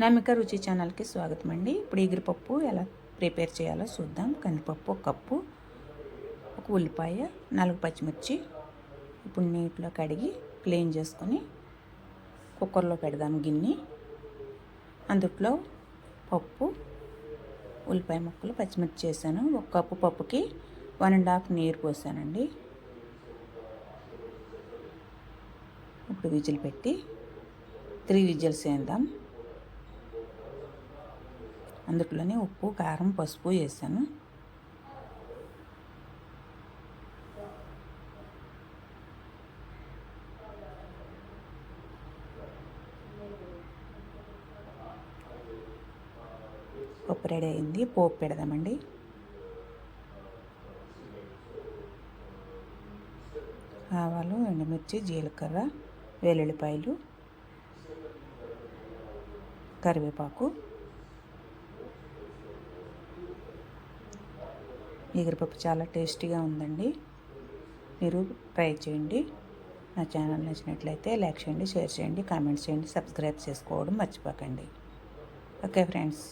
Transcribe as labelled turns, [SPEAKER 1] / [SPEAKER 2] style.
[SPEAKER 1] నమిక రుచి ఛానల్కి స్వాగతం అండి. ఇప్పుడు ఎగిరిపప్పు ఎలా ప్రిపేర్ చేయాలో చూద్దాం. కందిపప్పు ఒక కప్పు ఒక ఉల్లిపాయ నాలుగు పచ్చిమిర్చి. ఇప్పుడు నీటిలో కడిగి క్లీన్ చేసుకొని కుక్కర్లో పెడదాం గిన్నె. అందుట్లో పప్పు ఉల్లిపాయ ముక్కలు పచ్చిమిర్చి చేశాను. ఒక కప్పు పప్పుకి వన్ అండ్ హాఫ్ నీరు పోసానండి. ఇప్పుడు విజిల్ పెట్టి త్రీ విజిల్స్ వేద్దాం. అందులోనే ఉప్పు కారం పసుపు వేసాను. పప్పు రెడీ అయింది. పోపు పెడదామండి. ఆవాలు ఎండుమిర్చి జీలకర్ర వెల్లుల్లిపాయలు కరివేపాకు. ఎగిరిపప్పు చాలా టేస్టీగా ఉందండి. మీరు ట్రై చేయండి. నా ఛానల్ నచ్చినట్లయితే లైక్ చేయండి షేర్ చేయండి కామెంట్స్ చేయండి సబ్స్క్రైబ్ చేసుకోవడం మర్చిపోకండి. Okay friends.